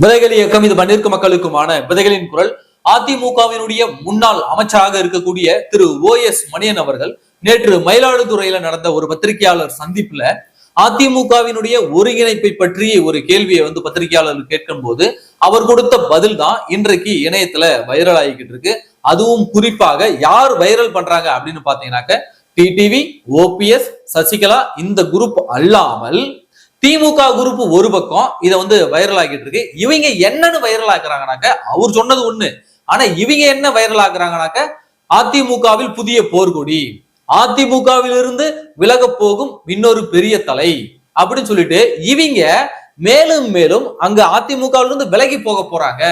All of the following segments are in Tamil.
விதைகள் இயக்கம் இது பன்னிற்கு மக்களுக்குமான விதைகளின் குரல். அதிமுகவினுடைய முன்னாள் அமைச்சராக இருக்கக்கூடிய திரு ஓ எஸ் மணியன் அவர்கள் நேற்று மயிலாடுதுறையில நடந்த ஒரு பத்திரிகையாளர் சந்திப்புல அதிமுகவினுடைய ஒருங்கிணைப்பை பற்றி ஒரு கேள்வியை வந்து பத்திரிகையாளர் கேட்கும் போது அவர் கொடுத்த பதில் தான் இன்றைக்கு இணையத்துல வைரல் ஆகிக்கிட்டு இருக்கு. அதுவும் குறிப்பாக யார் வைரல் பண்றாங்க அப்படின்னு பாத்தீங்கன்னாக்க டிடிவி ஓபிஎஸ் சசிகலா இந்த குரூப் அல்லாமல் திமுக குரூப் ஒரு பக்கம் இதை வந்து வைரல் ஆகிட்டு இருக்கு. இவங்க என்னன்னு வைரல் ஆக்குறாங்கனாக்க அவர் சொன்னது ஒண்ணு. ஆனா இவங்க என்ன வைரல் ஆக்குறாங்கனாக்க அதிமுகவில் புதிய போர்க்கொடி. அதிமுகவிலிருந்து விலக போகும் இன்னொரு பெரிய தலை அப்படின்னு சொல்லிட்டு இவங்க மேலும் மேலும் அங்க அதிமுகவிலிருந்து விலகி போக போறாங்க.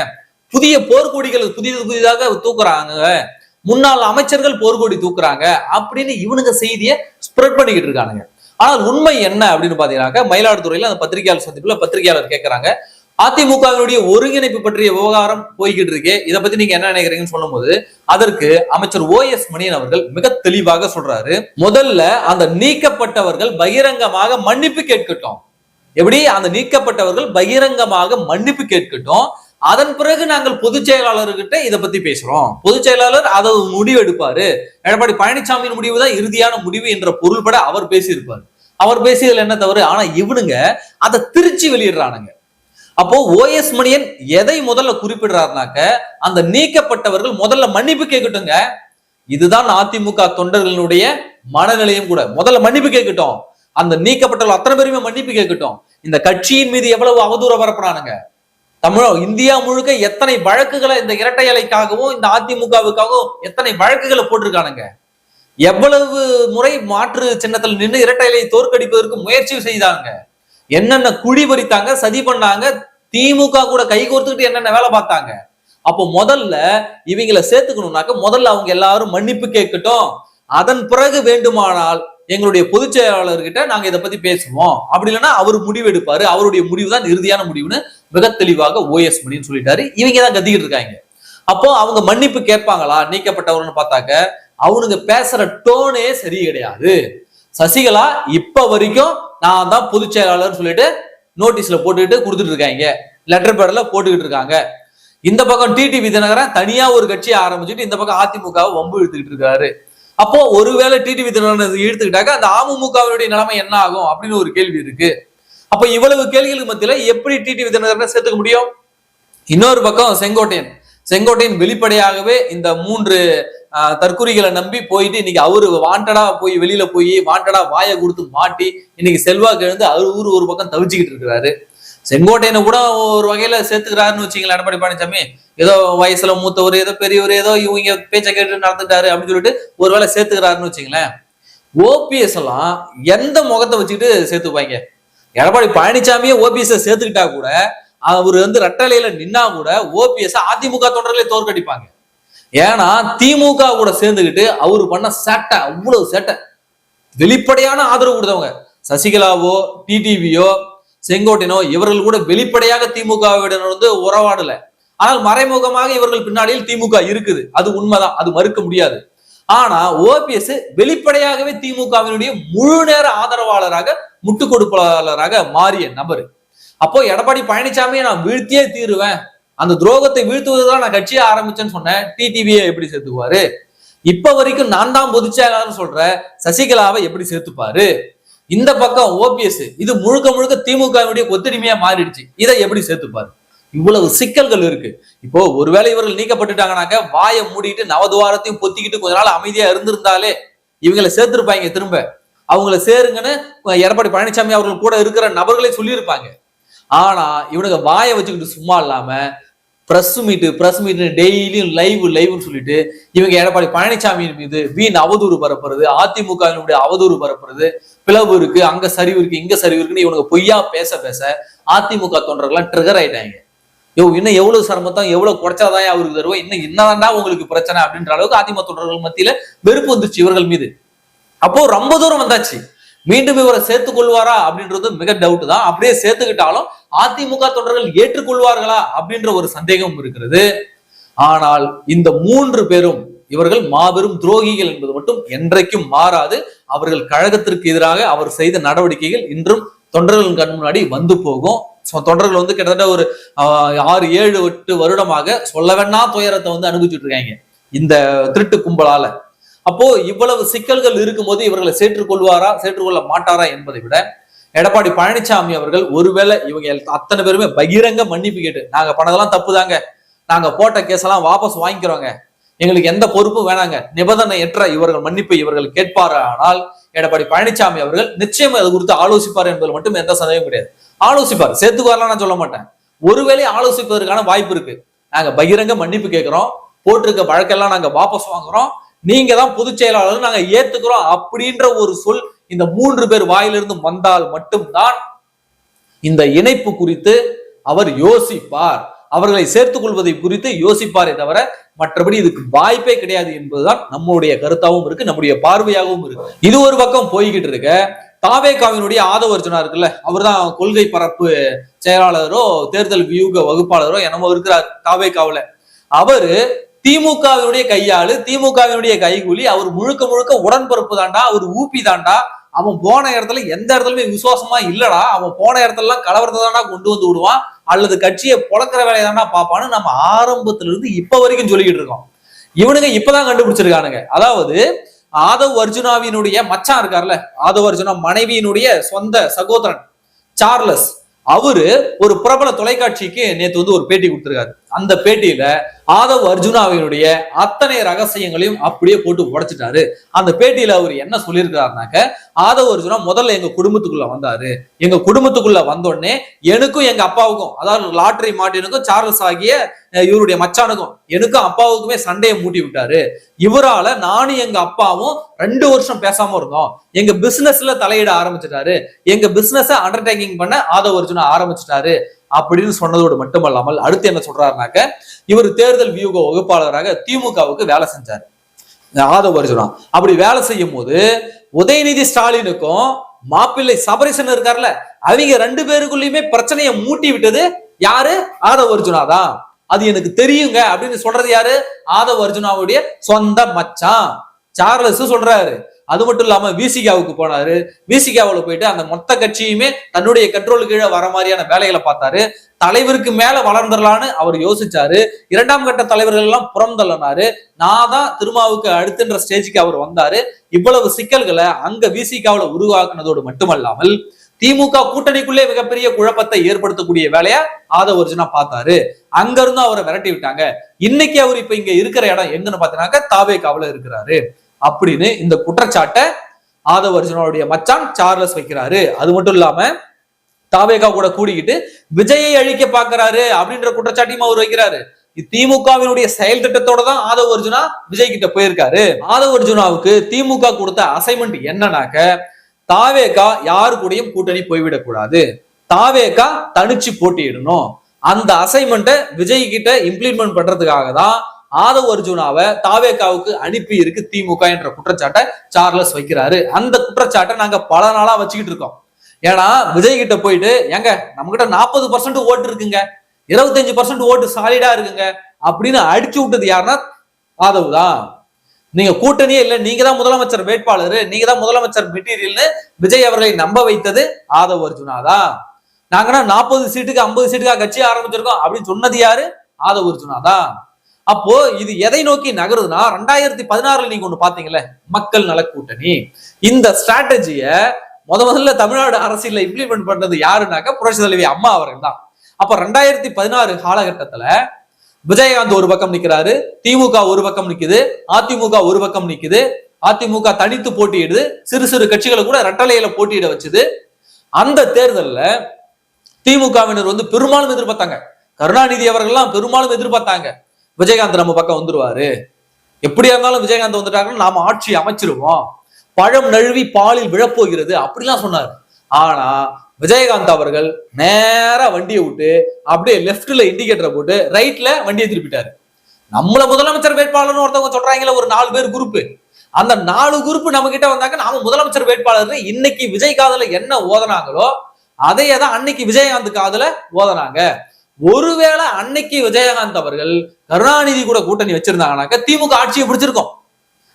புதிய போர்க்கொடிகள் புதிது புதிதாக தூக்குறாங்க. முன்னாள் அமைச்சர்கள் போர்க்கொடி தூக்குறாங்க அப்படின்னு இவனுங்க செய்தியை ஸ்ப்ரெட் பண்ணிக்கிட்டு இருக்கானுங்க. ஆனால் உண்மை என்ன அப்படின்னு பாத்தீங்கன்னாக்க மயிலாடுதுறையில அந்த பத்திரிகையாளர் சந்திப்புல பத்திரிகையாளர் கேட்கிறாங்க அதிமுகவினுடைய ஒருங்கிணைப்பு பற்றிய விவகாரம் போய்கிட்டு இருக்கே. இதை பத்தி நீங்க என்ன நினைக்கிறீங்கன்னு சொல்லும்போது அதற்கு அமைச்சர் ஓ எஸ் மணியன் அவர்கள் மிக தெளிவாக சொல்றாரு. முதல்ல அந்த நீக்கப்பட்டவர்கள் பகிரங்கமாக மன்னிப்பு கேட்கட்டும். எப்படி? அந்த நீக்கப்பட்டவர்கள் பகிரங்கமாக மன்னிப்பு கேட்கட்டும். அதன் பிறகு நாங்கள் பொதுச் செயலாளர்கிட்ட இதை பத்தி பேசுறோம். பொதுச் செயலாளர் அதை முடிவு எடுப்பாரு எடப்பாடி பழனிசாமியின் முடிவு தான் இறுதியான முடிவு என்ற பொருள்பட அவர் பேசியிருப்பார். அவர் பேசியதுல என்ன தவறு? ஆனா இவனுங்க அதை திருச்சி வெளியிடுறானுங்க. அப்போ ஓஎஸ் மணியன் எதை முதல்ல குறிப்பிடுறாருனாக்க அந்த நீக்கப்பட்டவர்கள் முதல்ல மன்னிப்பு கேட்கட்டுங்க இதுதான் அதிமுக தொண்டர்களுடைய மனநிலையும் கூட. முதல்ல மன்னிப்பு கேட்கட்டும். அந்த நீக்கப்பட்டவர்கள் அத்தனை பேருமே மன்னிப்பு கேட்கட்டும். இந்த கட்சியின் மீது எவ்வளவு அவதூற பரப்புறானுங்க. தமிழ இந்தியா முழுக்க எத்தனை வழக்குகளை இந்த இரட்டை இலைக்காகவும் இந்த அதிமுகவுக்காகவும் எத்தனை வழக்குகளை போட்டிருக்கானுங்க? எவ்வளவு முறை மாற்று சின்னத்தில் நின்று இரட்டை இலையை தோற்கடிப்பதற்கு முயற்சி செய்தாங்க. என்னென்ன குழி பறித்தாங்க சதி பண்ணாங்க திமுக கூட கை கோர்த்துக்கிட்டு என்னென்ன வேலை பார்த்தாங்க? அப்போ முதல்ல இவங்களை சேர்த்துக்கணும்னாக்க முதல்ல அவங்க எல்லாரும் மன்னிப்பு கேட்கட்டும். அதன் பிறகு வேண்டுமானால் எங்களுடைய பொதுச் செயலாளர்கிட்ட நாங்க இதை பத்தி பேசுவோம். அப்படி இல்லைன்னா அவர் முடிவு எடுப்பாரு. அவருடைய முடிவு தான் இறுதியான முடிவுன்னு மிக தெளிவாக ஓஎஸ் மணின்னு சொல்லிட்டாரு. இவங்க தான் கத்திக்கிட்டு இருக்காங்க. அப்போ அவங்க மன்னிப்பு கேட்பாங்களா? நீக்கப்பட்டவர்னு பார்த்தாக்க அவனுங்க பேசுற டோனே சரி கிடையாது. சசிகலா இப்ப வரைக்கும் நான் தான் பொதுச் செயலாளர்னு சொல்லிட்டு நோட்டீஸ்ல போட்டுக்கிட்டு கொடுத்துட்டு இருக்காங்க. லெட்டர் பேர்ல போட்டுக்கிட்டு இருக்காங்க. இந்த பக்கம் டிடிவி தினகரன் தனியா ஒரு கட்சியை ஆரம்பிச்சுட்டு இந்த பக்கம் அதிமுகவை வம்பு இழுத்துக்கிட்டு இருக்காரு. அப்போ ஒருவேளை டிடிவி தினகரன் இழுத்துக்கிட்டாக்க அந்த அமமுகவினுடைய நிலைமை என்ன ஆகும் அப்படின்னு ஒரு கேள்வி இருக்கு. அப்ப இவ்வளவு கேள்விகளுக்கு மத்தியில எப்படி டிடிவி தினகரனை சேர்த்துக்க முடியும்? இன்னொரு பக்கம் செங்கோட்டையன். செங்கோட்டையன் வெளிப்படையாகவே இந்த மூன்று ஆஹ், தற்குறிகளை நம்பி போயிட்டு இன்னைக்கு அவரு வாண்டடா போய் வெளியில போய் வாண்டடா வாயை கொடுத்து மாட்டி இன்னைக்கு செல்வாக்கு எழுந்து அவர் ஊர் ஒரு பக்கம் தவிச்சுக்கிட்டு இருக்கிறாரு. செங்கோட்டையனை கூட ஒரு வகையில சேர்த்துக்கிறாருன்னு வச்சுங்களேன் எடப்பாடி பழனிசாமி ஏதோ வயசுல மூத்தவர் ஏதோ பெரியவர் ஏதோ இவங்க பேச்சை கேட்டு நடந்துட்டாரு அப்படின்னு சொல்லிட்டு ஒருவேளை சேர்த்துக்கிறாருன்னு வச்சுங்களேன் ஓபிஎஸ் எல்லாம் எந்த முகத்தை வச்சுக்கிட்டு சேர்த்துப்பாங்க? எடப்பாடி பழனிசாமியே ஓபிஎஸ் சேர்த்துக்கிட்டா கூட அவர் வந்து ரெட்டலையில நின்னா கூட ஓபிஎஸ் அதிமுக தொண்டர்களே தோற்கடிப்பாங்க. ஏன்னா திமுக கூட சேர்ந்துக்கிட்டு அவரு பண்ண சேட்டை அவ்வளவு சேட்டை. வெளிப்படையான ஆதரவு கொடுத்தவங்க. சசிகலாவோ டிடிவியோ செங்கோட்டையனோ இவர்கள் கூட வெளிப்படையாக திமுகவிடம் வந்து உறவாடல. ஆனால் மறைமுகமாக இவர்கள் பின்னாடியில் திமுக இருக்குது. அது உண்மைதான். அது மறுக்க முடியாது. ஆனா ஓபிஎஸ் வெளிப்படையாகவே திமுகவினுடைய முழு நேர ஆதரவாளராக முட்டு கொடுப்பாளராக மாறிய நபர். அப்போ எடப்பாடி பழனிசாமியை நான் வீழ்த்தியே தீருவேன். அந்த துரோகத்தை வீழ்த்துவதுதான் நான் கட்சியை ஆரம்பிச்சேன்னு சொன்னேன். டிடிவியை எப்படி சேர்த்துக்குவாரு? இப்ப வரைக்கும் நான் தான் பொதுச் சொல்ற சசிகலாவை எப்படி சேர்த்துப்பாரு? இந்த பக்கம் ஓபிஎஸ் இது முழுக்க முழுக்க திமுகவினுடைய கொத்தடிமையா மாறிடுச்சு. இதை எப்படி சேர்த்துப்பாரு? இவ்வளவு சிக்கல்கள் இருக்கு. இப்போ ஒருவேளை இவர்கள் நீக்கப்பட்டுட்டாங்கனாக்க வாயை மூடிட்டு நவதுவாரத்தையும் பொத்திக்கிட்டு கொஞ்ச நாள் அமைதியா இருந்திருந்தாலே இவங்களை சேர்த்திருப்பாங்க திரும்ப. அவங்கள சேருங்கன்னு எடப்பாடி பழனிசாமி அவர்கள் கூட இருக்கிற நபர்களே சொல்லியிருப்பாங்க. ஆனா இவனுங்க வாயை வச்சுக்கிட்டு சும்மா இல்லாம பிரஸ் மீட்டு பிரஸ் மீட்டு டெய்லியும் லைவ் லைவ்னு சொல்லிட்டு இவங்க எடப்பாடி பழனிசாமியின் மீது வீண் அவதூறு பரப்புறது அதிமுகவினுடைய அவதூறு பரப்புறது பிளவு இருக்கு அங்க சரிவு இருக்கு இங்க சரிவு இருக்குன்னு இவனுக்கு பொய்யா பேச பேச அதிமுக தொண்டர்கள்லாம் ட்ரிகர் ஆயிட்டாங்க. யோ இன்னும் எவ்வளவு சிரமத்தான் எவ்வளவு குறைச்சாதான் அவருக்கு தருவோம் இன்னும் என்னதான்டா உங்களுக்கு பிரச்சனை அப்படின்ற அளவுக்கு அதிமுக தொண்டர்கள் மத்தியில வெறுப்பு வந்துருச்சு இவர்கள் மீது. அப்போ ரொம்ப தூரம் வந்தாச்சு. மீண்டும் இவரை சேர்த்துக் கொள்வாரா அப்படின்றது மிக டவுட் தான். அப்படியே சேர்த்துக்கிட்டாலும் அதிமுக தொண்டர்கள் ஏற்றுக்கொள்வார்களா அப்படின்ற ஒரு சந்தேகம் இருக்கிறது. ஆனால் இந்த மூன்று பேரும் இவர்கள் மாபெரும் துரோகிகள் என்பது மட்டும் என்றைக்கும் மாறாது. அவர்கள் கழகத்திற்கு எதிராக அவர் செய்த நடவடிக்கைகள் இன்றும் தொண்டர்களின் கண் முன்னாடி வந்து போகும். தொண்டர்கள் வந்து கிட்டத்தட்ட ஒரு ஆறு ஏழு எட்டு வருடமாக சொல்ல வேணா துயரத்தை வந்து அனுபவிச்சுட்டு இருக்காங்க. இந்த திருட்டு கும்பலால. அப்போ இவ்வளவு சிக்கல்கள் இருக்கும்போது இவர்களை சேற்றுக்கொள்வாரா சேற்றுக்கொள்ள மாட்டாரா என்பதை விட எடப்பாடி பழனிசாமி அவர்கள் ஒருவேளை இவங்க எல்- அத்தனை பேருமே பகிரங்க மன்னிப்பு கேட்டு நாங்க பண்ணதெல்லாம் தப்புதாங்க. நாங்க போட்ட கேஸெல்லாம் வாபஸ் வாங்கிக்கிறோங்க. எங்களுக்கு எந்த பொறுப்பும் வேணாங்க. நிபந்தனையற்ற இவர்கள் மன்னிப்பை இவர்கள் கேட்பாரானால் எடப்பாடி பழனிசாமி அவர்கள் நிச்சயம் அது குறித்து ஆலோசிப்பார் என்பது மட்டும் எந்த சந்தேகம் கிடையாது. ஆலோசிப்பார். சேர்த்துக்குவார்லாம் நான் சொல்ல மாட்டேன். ஒருவேளை ஆலோசிப்பதற்கான வாய்ப்பு இருக்கு. நாங்க பகிரங்க மன்னிப்பு கேட்கிறோம். போட்டிருக்க வழக்கெல்லாம் நாங்க வாபஸ் வாங்குறோம். நீங்க தான் பொதுச் செயலாளர் நாங்க ஏத்துக்கிறோம் அப்படின்ற ஒரு சொல் இந்த மூன்று பேர் வாயிலிருந்து வந்தால் மட்டும்தான் இந்த இணைப்பு குறித்து அவர் யோசிப்பார். அவர்களை சேர்த்துக் கொள்வதை குறித்து யோசிப்பாரே தவிர மற்றபடி இதுக்கு வாய்ப்பே கிடையாது என்பதுதான் நம்மளுடைய கருத்தாகவும் இருக்கு நம்முடைய பார்வையாகவும் இருக்கு. இது ஒரு பக்கம் போய்கிட்டு இருக்க. தாவேகாவினுடைய ஆதவர்ஜனா இருக்குல்ல அவர்தான் கொள்கை பரப்பு செயலாளரோ தேர்தல் வியூக வகுப்பாளரோ என்னமோ இருக்கிறார் தாவேகாவுல. அவரு திமுகவினுடைய கையாளு திமுகவினுடைய கைகூலி அவர் முழுக்க முழுக்க உடன்பரப்பு தாண்டா அவர் ஊப்பி தாண்டா அவன் போன இடத்துல எந்த இடத்துலயுமே விசுவாசமா இல்லடா. அவன் போன இடத்துல எல்லாம் கலவரத்தை தாண்டா கொண்டு வந்து விடுவான். அல்லது கட்சியை புழக்கிற வேலையை தாண்டா பாப்பான்னு நம்ம ஆரம்பத்துல இருந்து இப்ப வரைக்கும் சொல்லிக்கிட்டு இருக்கோம். இவனுங்க இப்பதான் கண்டுபிடிச்சிருக்கானுங்க. அதாவது ஆதவ் அர்ஜுனாவினுடைய மச்சான் இருக்கார்ல ஆதவ் அர்ஜுனா மனைவியினுடைய சொந்த சகோதரன் சார்லஸ். அவரு ஒரு பிரபல தொலைக்காட்சிக்கு நேத்து வந்து ஒரு பேட்டி கொடுத்திருக்காரு. அந்த பேட்டியில ஆதவ் அர்ஜுனாவினுடைய அத்தனை ரகசியங்களையும் அப்படியே போட்டு உடைச்சிட்டாரு. அந்த பேட்டியில அவர் என்ன சொல்லியிருக்கிறாருனாக்க ஆதவ் அர்ஜுனா முதல்ல எங்க குடும்பத்துக்குள்ள வந்தாரு. எங்க குடும்பத்துக்குள்ள வந்தோடனே எனக்கும் எங்க அப்பாவுக்கும் அதாவது லாட்டரி மாட்டினுக்கும் சார்லஸ் ஆகிய இவருடைய மச்சானுக்கும் எனக்கும் அப்பாவுக்குமே சண்டையை மூட்டி விட்டாரு. இவரால நானும் எங்க அப்பாவும் ரெண்டு வருஷம் பேசாம இருந்தோம். எங்க பிசினஸ்ல தலையிட ஆரம்பிச்சிட்டாரு. எங்க பிசினஸ அண்டர்டேக்கிங் பண்ண ஆதவ் அர்ஜுனா ஆரம்பிச்சிட்டாரு. அப்படின்னு சொன்னதோடு மட்டுமல்லாமல் அடுத்து என்ன சொல்றாருனாக்க இவர் தேர்தல் வியூக வகுப்பாளராக திமுகவுக்கு வேலை செஞ்சாரு. ஆதவ அர்ஜுனா. அப்படி வேலை செய்யும் போது உதயநிதி ஸ்டாலினுக்கும் மாப்பிள்ளை சபரிசன் இருக்கார்ல அவங்க ரெண்டு பேருக்குள்ளயுமே பிரச்சனையை மூட்டி விட்டது யாரு? ஆதவ அர்ஜுனா தான். அது எனக்கு தெரியுங்க அப்படின்னு சொல்றது யாரு? ஆதவ அர்ஜுனாவுடைய சொந்த மச்சான். சார்லஸ் சொல்றாரு. அது மட்டும் இல்லாம விசிகாவுக்கு போனாரு. விசிகாவில் போயிட்டு அந்த மொத்த கட்சியுமே தன்னுடைய கண்ட்ரோல் கீழே வர மாதிரியான வேலைகளை பார்த்தாரு. தலைவருக்கு மேல வளர்ந்துடலான்னு அவர் யோசிச்சாரு. இரண்டாம் கட்ட தலைவர்கள் எல்லாம் புறந்தள்ளனாரு நான் தான் திருமாவுக்கு அடுத்துன்ற ஸ்டேஜுக்கு அவர் வந்தாரு. இவ்வளவு சிக்கல்களை அங்க விசிகாவில் உருவாக்குனதோடு மட்டுமல்லாமல் திமுக கூட்டணிக்குள்ளே மிகப்பெரிய குழப்பத்தை ஏற்படுத்தக்கூடிய வேலையா ஆதவ ஒரிஜினா பார்த்தாரு. அங்க இருந்து அவரை விரட்டி விட்டாங்க. இன்னைக்கு அவர் இப்ப இங்க இருக்கிற இடம் எங்கன்னு தாவே காவல இருக்கிறாரு. அப்படின்னு இந்த குற்றச்சாட்டை ஆதவ அர்ஜுனாவுடைய மச்சான் சார்லஸ் வைக்கிறாரு. அது மட்டும் இல்லாம தாவேகா கூட கூடிக்கிட்டு விஜயை அழிக்க பாக்குறாரு அப்படின்ற குற்றச்சாட்டையும் அவர் வைக்கிறாரு. திமுகவினுடைய செயல் திட்டத்தோட தான் ஆதவ அர்ஜுனா விஜய் கிட்ட போயிருக்காரு. ஆதவ அர்ஜுனாவுக்கு திமுக கொடுத்த அசைன்மெண்ட் என்னன்னாக்க தாவேகா யாரு கூடயும் கூட்டணி போய்விடக் கூடாது தாவேகா தனிச்சு போட்டியிடணும். அந்த அசைன்மெண்ட்டை விஜய் கிட்ட இம்ப்ளிமெண்ட் பண்றதுக்காக தான் ஆதவ் அர்ஜுனாவை தாவேகாவுக்கு அனுப்பி இருக்கு திமுக என்ற குற்றச்சாட்டை சார்லஸ் வைக்கிறாரு. அந்த குற்றச்சாட்டை நாங்க பல நாளா வச்சுக்கிட்டு இருக்கோம். ஏன்னா விஜய் கிட்ட போயிட்டு எங்க நம்ம கிட்ட நாற்பது பர்சன்ட் ஓட்டு இருக்குங்க. இருபத்தஞ்சு பர்சன்ட் ஓட்டு சாலிடா இருக்குங்க. அப்படின்னு அடிச்சு விட்டது யாருன்னா ஆதவ் தான். நீங்க கூட்டணியே இல்ல நீங்க தான் முதலமைச்சர் வேட்பாளர் நீங்க தான் முதலமைச்சர் மெட்டீரியல்னு விஜய் அவர்களை நம்ப வைத்தது ஆதவ் அர்ஜுனா தான். நாங்கன்னா நாற்பது சீட்டுக்கு ஐம்பது சீட்டுக்கா கட்சி ஆரம்பிச்சிருக்கோம் அப்படின்னு சொன்னது யாரு? ஆதவ் அர்ஜுனா தான். அப்போ இது எதை நோக்கி நகருதுன்னா ரெண்டாயிரத்தி பதினாறுல நீங்க ஒண்ணு பாத்தீங்கல்ல மக்கள் நல கூட்டணி இந்த ஸ்ட்ராட்டஜிய முத முதல்ல தமிழ்நாடு அரசியல இம்ப்ளிமெண்ட் பண்றது யாருனாக்க புரட்சி தலைவி அம்மா அவர்கள் தான். அப்ப ரெண்டாயிரத்தி பதினாறு காலகட்டத்துல விஜயகாந்த் ஒரு பக்கம் நிக்கிறாரு திமுக ஒரு பக்கம் நிக்குது அதிமுக ஒரு பக்கம் நிக்குது அதிமுக தனித்து போட்டியிடுது சிறு சிறு கட்சிகளை கூட ரெட்டலையில போட்டியிட வச்சுது. அந்த தேர்தல்ல திமுகவினர் வந்து பெரும்பாலும் எதிர்பார்த்தாங்க. கருணாநிதி அவர்கள்லாம் பெரும்பாலும் எதிர்பார்த்தாங்க. விஜயகாந்த் நம்ம பக்கம் வந்துருவாரு. எப்படியா இருந்தாலும் விஜயகாந்த் வந்துட்டாங்கன்னா நாம ஆட்சி அமைச்சிருவோம். பழம் நழுவி பாலில் விழப்போகிறது அப்படிலாம் சொன்னார். ஆனா விஜயகாந்த் அவர்கள் நேரா வண்டியை விட்டு அப்படியே லெஃப்ட்ல இண்டிகேட்டரை போட்டு ரைட்ல வண்டியை திருப்பிட்டாரு. நம்மள முதலமைச்சர் வேட்பாளர்னு ஒருத்தவங்க சொல்றாங்களே ஒரு நாலு பேர் குரூப் அந்த நாலு குரூப் நம்ம கிட்ட வந்தாங்க நாம முதலமைச்சர் வேட்பாளர் இன்னைக்கு விஜய் காதல என்ன ஓதனாங்களோ அதையே தான் அன்னைக்கு விஜயகாந்த் காதல ஓதனாங்க. ஒருவேளை அன்னைக்கு விஜயகாந்த் அவர்கள் கருணாநிதி கூட கூட்டணி வச்சிருந்தாங்கனாக்க திமுக ஆட்சியை பிடிச்சிருக்கோம்.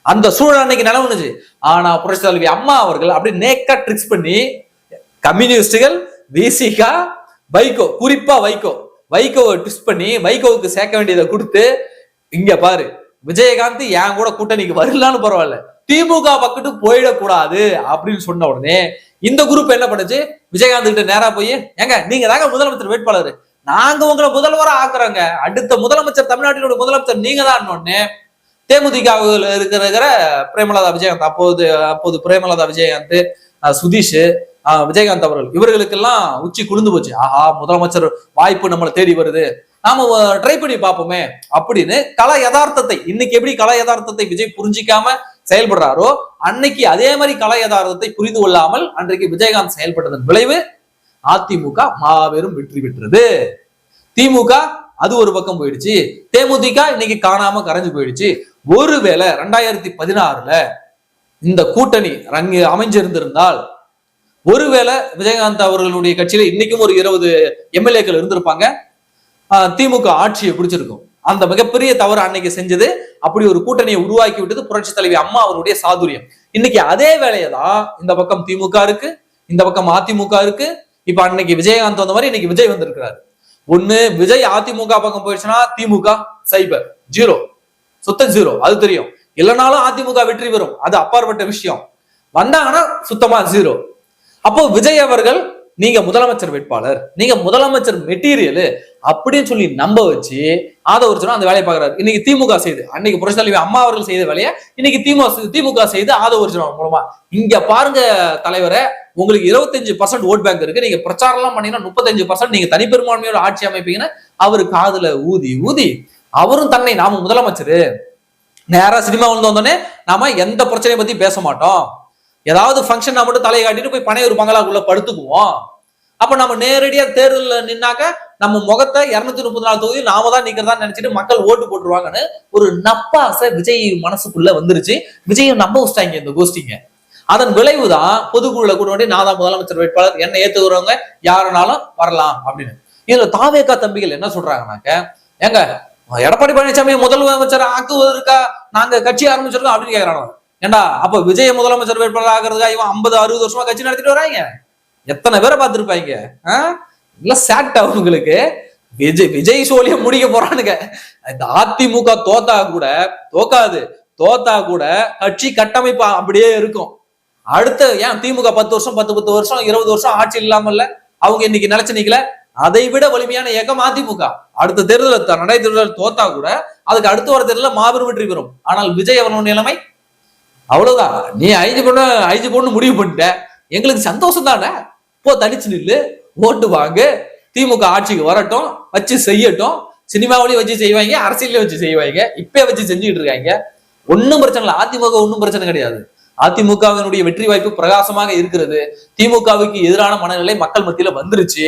அந்த சூழல் அன்னைக்கு நிலவுனுச்சு ஆனா புரட்சி தலைவி அம்மா அவர்கள் அப்படி நேக்கா ட்ரிக்ஸ் பண்ணி கம்யூனிஸ்டுகள் விசிகா வைகோ குறிப்பா வைகோ வைகோவை ட்விஸ்ட் பண்ணி வைகோவுக்கு சேர்க்க வேண்டியதை கொடுத்து இங்க பாரு விஜயகாந்த் என் கூட கூட்டணிக்கு வரலான்னு பரவாயில்ல. திமுக பக்கத்து போயிடக்கூடாது அப்படின்னு சொன்ன உடனே இந்த குரூப் என்ன பண்ணுச்சு? விஜயகாந்த் கிட்ட நேரா போய் ஏங்க நீங்க தாங்க முதலமைச்சர் வேட்பாளர். நாங்க உங்களை முதல்வரா ஆக்குறோங்க. அடுத்த முதலமைச்சர் தமிழ்நாட்டினோட முதலமைச்சர் நீங்க தான் ஒண்ணு தேமுதிகவில் இருக்கிற பிரேமலதா விஜயகாந்த் அப்போது அப்போது பிரேமலதா விஜயகாந்த் சுதீஷ் விஜயகாந்த் அவர்கள் இவர்களுக்கெல்லாம் உச்சி குளிந்து போச்சு. ஆஹா முதலமைச்சர் வாய்ப்பு நம்மளை தேடி வருது. நாம ட்ரை பண்ணி பார்ப்போமே அப்படின்னு கல யதார்த்தத்தை இன்னைக்கு எப்படி கல யதார்த்தத்தை விஜய் புரிஞ்சிக்காம செயல்படுறாரோ அன்னைக்கு அதே மாதிரி கல யதார்த்தத்தை புரிந்து கொள்ளாமல் அன்றைக்கு விஜயகாந்த் செயல்பட்டதன் விளைவு அதிமுக மாபெரும் வெற்றி பெற்றது. திமுக அது ஒரு பக்கம் போயிடுச்சு. தேமுதிக இன்னைக்கு காணாம கரைஞ்சு போயிடுச்சு. ஒருவேளை ரெண்டாயிரத்தி பதினாறுல இந்த கூட்டணி ரங்கு அமைஞ்சிருந்திருந்தால் ஒருவேளை விஜயகாந்த் அவர்களுடைய கட்சியில இன்னைக்கும் ஒரு இருபது எம்எல்ஏக்கள் இருந்திருப்பாங்க. திமுக ஆட்சியை பிடிச்சிருக்கும். அந்த மிகப்பெரிய தவறு அன்னைக்கு செஞ்சது. அப்படி ஒரு கூட்டணியை உருவாக்கி விட்டது புரட்சி தலைவி அம்மா அவருடைய சாதுரியம். இன்னைக்கு அதே வேலையை தான் இந்த பக்கம் திமுக இருக்கு இந்த பக்கம் அதிமுக இருக்கு இப்ப அன்னைக்கு விஜயகாந்த் வந்த மாதிரி இன்னைக்கு விஜய் வந்திருக்கிறாரு. ஒண்ணு விஜய் அதிமுக பக்கம் போயிடுச்சுன்னா திமுக சைபர் ஜீரோ சுத்த ஜீரோ அது தெரியும். இல்லைனாலும் அதிமுக வெற்றி பெறும். அது அப்பாற்பட்ட விஷயம். வந்தாங்கன்னா சுத்தமா ஜீரோ அப்போ விஜய் அவர்கள் நீங்க முதலமைச்சர் வேட்பாளர். நீங்க முதலமைச்சர் மெட்டீரியல் அப்படின்னு சொல்லி நம்ப வச்சு ஆதவர்ச்சனும் அந்த வேலையை பாக்குறாரு இன்னைக்கு திமுக செய்து அன்னைக்கு புரட்சித்தலைவி அம்மா அவர்கள் செய்த வேலையை இன்னைக்கு திமுக திமுக செய்து ஆதவர்ச்சனம் மூலமா. இங்க பாருங்க தலைவரை உங்களுக்கு இருபத்தஞ்சு பர்சன்ட் ஓட் பேங்க் இருக்கு. நீங்க பிரச்சாரம் எல்லாம் பண்ணீங்கன்னா முப்பத்தஞ்சு பர்சன்ட் நீங்க தனிப்பெரும்பான்மையோட ஆட்சி அமைப்பீங்கன்னு அவரு காதுல ஊதி ஊதி. அவரும் தன்னை நாம முதலமைச்சர். நேரா சினிமா வந்து வந்தோடனே நாம எந்த பிரச்சனையை பத்தி பேச மாட்டோம். ஏதாவது ஃபங்க்ஷன் மட்டும் தலையை காட்டிட்டு போய் பனையூர் பங்களாக்குள்ள படுத்துக்குவோம். அப்ப நம்ம நேரடியா தேர்தலில் நின்னாக்க நம்ம முகத்தை இருநூத்தி முப்பத்தி நாலு தொகுதி நாம தான் நிக்கிறதா நினைச்சிட்டு மக்கள் ஓட்டு போட்டுருவாங்கன்னு ஒரு நப்பாசை விஜய் மனசுக்குள்ள வந்துருச்சு. விஜயை நம்ப வச்சிட்டாங்க இந்த கோஷ்டிங்க அதன் விளைவுதான் பொதுக்குழுல கூட வேண்டிய நான் தான் முதலமைச்சர் வேட்பாளர் என்ன ஏத்துக்கிறவங்க யாருனாலும் வரலாம் அப்படின்னு. இதுல தாவேக்கா தம்பிகள் என்ன சொல்றாங்கனாக்க ஏங்க எடப்பாடி பழனிசாமி முதலமைச்சர் ஆக்குவதற்கா நாங்க கட்சி ஆரம்பிச்சிருக்கோம் அப்படின்னு கேக்குறாங்க ஏண்டா அப்ப விஜய முதலமைச்சர் வேட்பாளர் ஆகிறதுக்கா இவன் ஐம்பது அறுபது வருஷமா கட்சி நடத்திட்டு வராங்க? எத்தனை பேரை பார்த்திருப்பாங்க? நல்லா சாக்ட் அவங்களுக்கு. விஜய் விஜய் சோழிய முடிக்க போறானுங்க. இந்த அதிமுக தோத்தா கூட தோக்காது தோத்தா கூட கட்சி கட்டமைப்பு அப்படியே இருக்கும். அடுத்த ஏன் திமுக பத்து வருஷம் பத்து பத்து வருஷம் இருபது வருஷம் ஆட்சி இல்லாமல்ல? அவங்க இன்னைக்கு நிலைச்சு நிக்கல. அதை விட வலிமையான இயக்கம் அதிமுக. அடுத்த தேர்தல் த- நடை தேர்தல் தோத்தா கூட அதுக்கு அடுத்த வர தேர்தலில் மாபெரும் வெற்றி பெறும். ஆனால் விஜய் அவனோட நிலைமை? அவ்வளவுதான். நீ ஐந்து பொண்ணு ஐந்து பொண்ணு முடிவு பண்ணிட்ட. எங்களுக்கு சந்தோஷம் தானே? போ தனிச்சு நில்லு. ஓட்டு வாங்கு திமுக ஆட்சிக்கு வரட்டும் வச்சு செய்யட்டும். சினிமாவிலையும் வச்சு செய்வாங்க அரசியலையும் வச்சு செய்வாங்க. இப்பயே வச்சு செஞ்சுக்கிட்டு இருக்காங்க. ஒன்றும் பிரச்சனை இல்லை. அதிமுக ஒன்றும் பிரச்சனை கிடையாது. அதிமுகவினுடைய வெற்றி வாய்ப்பு பிரகாசமாக இருக்கிறது. திமுகவுக்கு எதிரான மனநிலை மக்கள் மத்தியில வந்துருச்சு.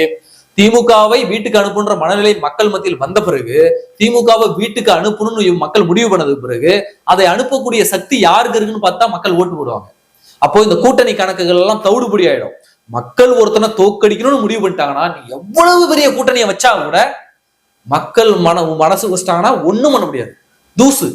திமுகவை வீட்டுக்கு அனுப்புன்ற மனநிலை மக்கள் மத்தியில் வந்த பிறகு திமுகவை வீட்டுக்கு அனுப்பணும்னு மக்கள் முடிவு பண்ணதுக்கு பிறகு அதை அனுப்பக்கூடிய சக்தி யாருக்கு இருக்குன்னு பார்த்தா மக்கள் ஓட்டு போடுவாங்க. அப்போ இந்த கூட்டணி கணக்குகள் எல்லாம் தவிடுபடி ஆயிடும். மக்கள் ஒருத்தனை தோக்கடிக்கணும்னு முடிவு பண்ணிட்டாங்கன்னா நீ எவ்வளவு பெரிய கூட்டணியை வச்சா கூட மக்கள் மன மனசு வச்சிட்டாங்கன்னா ஒண்ணும் பண்ண முடியாது. தூசு.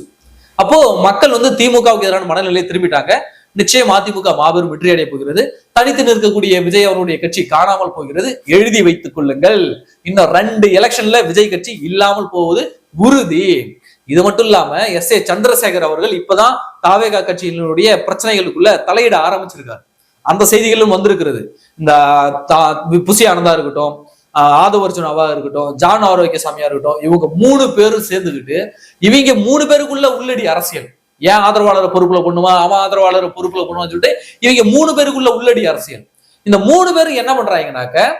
அப்போ மக்கள் வந்து திமுகவுக்கு எதிரான மனநிலையை திரும்பிட்டாங்க. நிச்சயம் அதிமுக மாபெரும் வெற்றி அடைய போகிறது. தனித்து நிற்கக்கூடிய விஜய் அவருடைய கட்சி காணாமல் போகிறது. எழுதி வைத்துக் கொள்ளுங்கள். இன்னும் ரெண்டு எலெக்ஷன்ல விஜய் கட்சி இல்லாமல் போவது உறுதி. இது மட்டும் இல்லாம எஸ் ஏ சந்திரசேகர் அவர்கள் இப்பதான் தாவேகா கட்சியினுடைய பிரச்சனைகளுக்குள்ள தலையிட ஆரம்பிச்சிருக்காரு. அந்த செய்திகளும் வந்திருக்கிறது. இந்த தா- புசி ஆனந்தா இருக்கட்டும் ஆஹ் ஆதவர்ஜுனாவா இருக்கட்டும் ஜான் ஆரோக்கிய சாமியா இருக்கட்டும் இவங்க மூணு பேரும் சேர்ந்துக்கிட்டு இவங்க மூணு பேருக்குள்ள உள்ளடி அரசியல். ஏன் ஆதரவாளரை பொறுப்புல பண்ணுவா அவன் ஆதரவாளரை பொறுப்புல பண்ணுவான்னு சொல்லிட்டு இவங்க மூணு பேருக்குள்ள உள்ளடி அரசியல். இந்த மூணு பேரும் என்ன பண்றாங்கனாக்க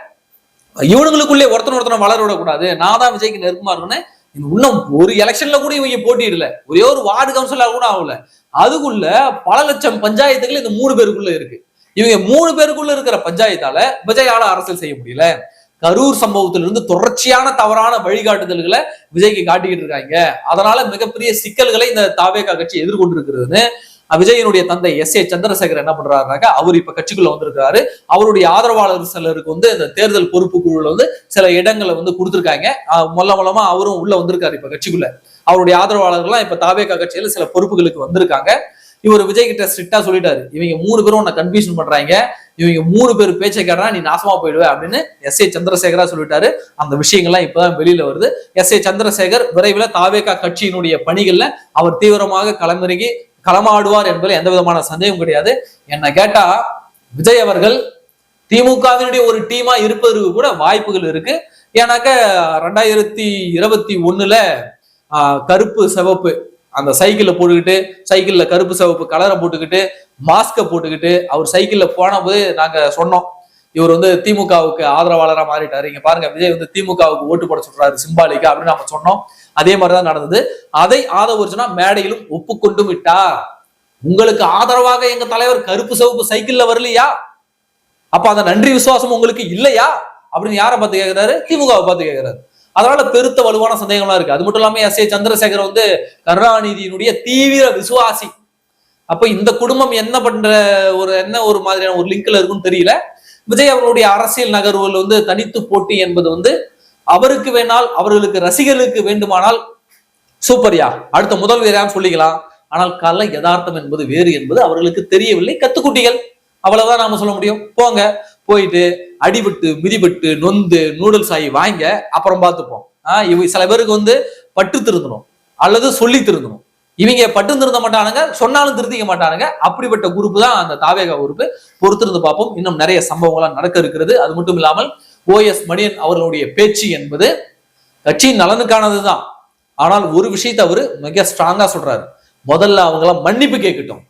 இவனுங்களுக்குள்ளே ஒருத்தன் ஒருத்தனை வளர விடக்கூடாது. நான் தான் விஜய்க்கு நெருக்கமா இருக்கணும் இன்னும் ஒரு எலெக்ஷன்ல கூட இவங்க போட்டியிடல. ஒரே ஒரு வார்டு கவுன்சிலர் கூட ஆகல. அதுக்குள்ள பல லட்சம் பஞ்சாயத்துகள் இந்த மூணு பேருக்குள்ள இருக்கு. இவங்க மூணு பேருக்குள்ள இருக்கிற பஞ்சாயத்தால விஜயால அரசியல் செய்ய முடியல. கரூர் சம்பவத்திலிருந்து தொடர்ச்சியான தவறான வழிகாட்டுதல்களை விஜய்க்கு காட்டிக்கிட்டு இருக்காங்க. அதனால மிகப்பெரிய சிக்கல்களை இந்த தாவேகா கட்சி எதிர்கொண்டிருக்கிறதுன்னு விஜயனுடைய தந்தை எஸ் ஏ சந்திரசேகர் என்ன பண்றாருனாக்க அவர் இப்ப கட்சிக்குள்ள வந்திருக்காரு. அவருடைய ஆதரவாளர் சிலருக்கு வந்து இந்த தேர்தல் பொறுப்பு குழுல வந்து சில இடங்களை வந்து கொடுத்துருக்காங்க. மொல்ல மூலமா அவரும் உள்ள வந்திருக்காரு இப்ப கட்சிக்குள்ள. அவருடைய ஆதரவாளர்கள்லாம் இப்ப தாவேகா கட்சியில சில பொறுப்புகளுக்கு வந்திருக்காங்க. இவர் விஜய் கிட்ட ஸ்ட்ரிக்டா சொல்லிட்டாரு. இவங்க மூணு பேரும் உன்னை கன்ஃபியூஷன் பண்றாங்க. இவங்க மூணு பேர் பேச்சை கேட்டா நீ நாசமா போயிடுவே அப்படின்னு எஸ் ஏ சந்திரசேகரா சொல்லிட்டாரு. அந்த விஷயங்கள்லாம் இப்பதான் வெளியில வருது. எஸ் ஏ சந்திரசேகர் விரைவில் தாவேகா கட்சியினுடைய பணிகள்ல அவர் தீவிரமாக களமிறங்கி களமாடுவார் என்பதில் எந்த விதமான சந்தேகம் கிடையாது. என்ன கேட்டா விஜய் அவர்கள் திமுகவினுடைய ஒரு டீமா இருப்பதற்கு கூட வாய்ப்புகள் இருக்கு. ஏன்னாக்க ரெண்டாயிரத்தி இருபத்தி ஒண்ணுல கருப்பு சிவப்பு அந்த சைக்கிளில் போட்டுக்கிட்டு சைக்கிளில் கருப்பு சிவப்பு கலரை போட்டுக்கிட்டு மாஸ்கை போட்டுக்கிட்டு அவர் சைக்கிளில் போன போது சொன்னோம் இவர் வந்து திமுகவுக்கு ஆதரவாளராக மாறிட்டாரு. இங்க பாருங்க விஜய் வந்து திமுகவுக்கு ஓட்டு போட சொல்றாரு சிம்பாலிக்கா அப்படின்னு நம்ம சொன்னோம். அதே மாதிரிதான் நடந்தது. அதை ஆதவர்ஜுனா மேடையிலும் ஒப்புக்கொண்டு விட்டா. உங்களுக்கு ஆதரவாக எங்க தலைவர் கருப்பு சிவப்பு சைக்கிள்ல வரலையா? அப்ப அந்த நன்றி விசுவாசம் உங்களுக்கு இல்லையா? அப்படின்னு யாரை பார்த்து கேட்கிறாரு திமுகவை பார்த்து கேட்கிறாரு அதனால பெருத்த வலுவான சந்தேகம்லாம் இருக்கு. அது மட்டும் இல்லாம எஸ் ஏ சந்திரசேகர் வந்து கருணாநிதியினுடைய தீவிர விசுவாசி. அப்ப இந்த குடும்பம் என்ன பண்ற ஒரு என்ன ஒரு மாதிரியான ஒரு லிங்க்ல இருக்குன்னு தெரியல. விஜய் அவர்களுடைய அரசியல் நகர்வுகள் வந்து தனித்து போட்டி என்பது வந்து அவருக்கு வேணால் அவர்களுக்கு ரசிகர்களுக்கு வேண்டுமானால் சூப்பர்யா அடுத்த முதல் வீரான்னு சொல்லிக்கலாம். ஆனால் கலை யதார்த்தம் என்பது வேறு என்பது அவர்களுக்கு தெரியவில்லை. கத்துக்குட்டிகள். அவ்வளவுதான் நாம சொல்ல முடியும். போங்க. போயிட்டு அடிபட்டு மிதிபட்டு நொந்து நூடுல்ஸ் ஆகி வாங்க அப்புறம் பார்த்துப்போம். ஆஹ் இவ சில பேருக்கு வந்து பட்டு திருந்தணும் அல்லது சொல்லி திருந்தணும். இவங்க பட்டு திருந்த மாட்டானுங்க சொன்னாலும் திருத்திக்க மாட்டானுங்க. அப்படிப்பட்ட குரூப் தான் அந்த தாவேகா குரூப் பொறுத்திருந்து பார்ப்போம். இன்னும் நிறைய சம்பவங்கள்லாம் நடக்க இருக்கிறது. அது மட்டும் இல்லாமல் ஓஎஸ் மணியன் அவர்களுடைய பேச்சு என்பது கட்சியின் நலனுக்கானது தான். ஆனால் ஒரு விஷயத்தை அவர் மிக ஸ்ட்ராங்கா சொல்றாரு. முதல்ல அவங்களாம் மன்னிப்பு கேட்கட்டும்.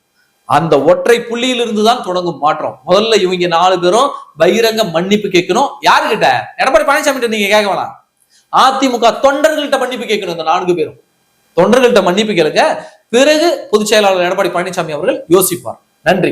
அந்த ஒற்றை புள்ளியிலிருந்து தான் தொடங்கும் மாற்றம். முதல்ல இவங்க நாலு பேரும் பகிரங்க மன்னிப்பு கேட்கணும். யாருகிட்ட எடப்பாடி பழனிசாமி கிட்ட நீங்க கேட்க வேணாம். அதிமுக தொண்டர்கள்ட்ட மன்னிப்பு கேட்கணும் இந்த நான்கு பேரும். தொண்டர்கள்ட்ட மன்னிப்பு கேளுங்க. பிறகு பொதுச் செயலாளர் எடப்பாடி பழனிசாமி அவர்கள் யோசிப்பார். நன்றி.